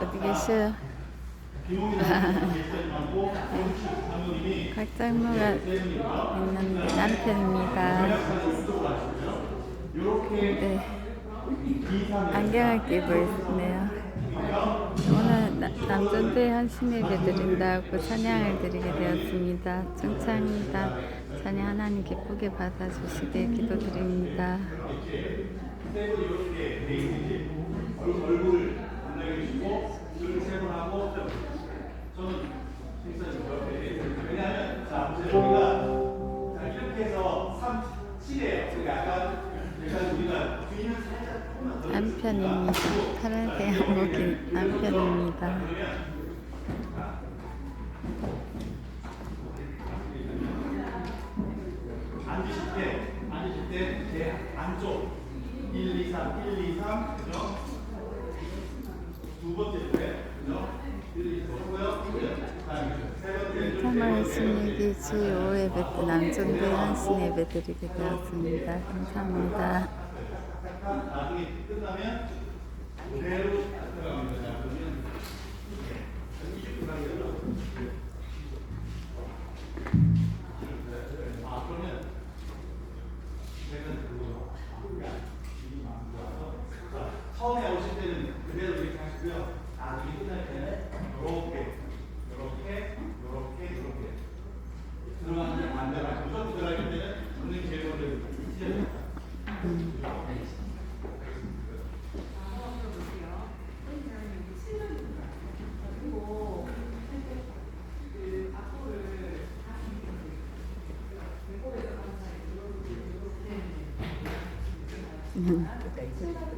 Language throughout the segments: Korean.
어디 계셔요? 각장모가 있는데 남편입니다. 네. 안경을 끼고 있네요. 오늘 나- 남전도에 한신 예배 드린다고 찬양을 드리게 되었습니다. 충창합니다. 찬양 하나님 기쁘게 받아주시길 기도드립니다. 파란색 양복이 남편입니다. 앉으실 때, 앉으실 때, 제 안쪽 1, 2, 3, 1, 2, 3, 그죠? 두 번째 때, 그죠? 1, 2, 3, 고요 정말 신예기 주5예배 때 남전도에 한신 예배 드리게 되었습니다. 감사합니다. 나중에 끝나면 그대로 들어갑니다. 그러면 아, 그러면 내가 그거 자, 처음에 오실 때는 그대로 이렇게 하시고요. 나중에 끝날 때는 요렇게, 요렇게, 요렇게, 요렇게. 들어가는데 반대로 하시고 무조건 들어갈 때는 선생님 제일 먼저 시작합니다. 네.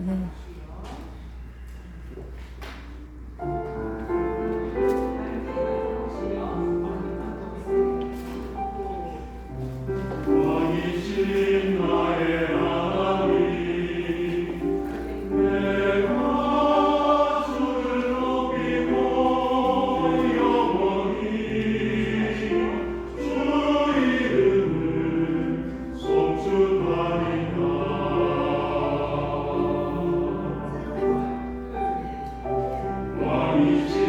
왕 Amen.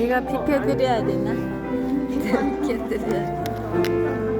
제가 비켜드려야 되나? 비켜드려야 거기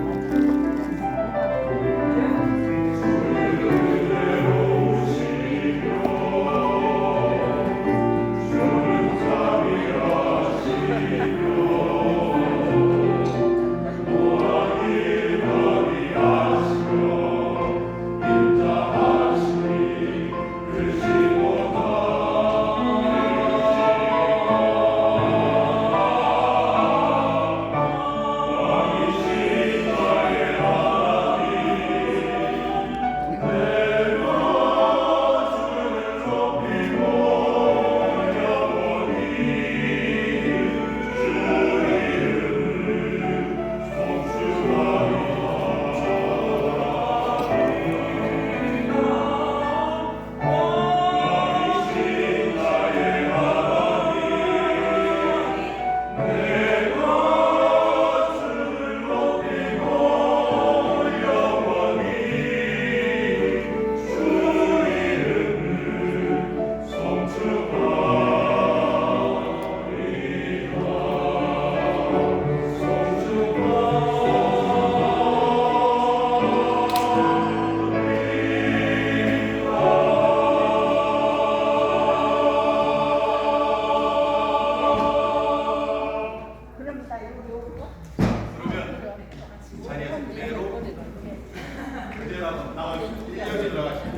1년 나와주시고 1년이 들어가시고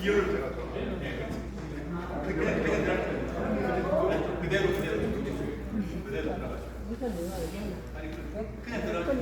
2월 들어가죠. 예. 그냥 그냥 들어가시고 그대로 그대로 그대로 들어가시고 아니 그, 그냥 들어가시고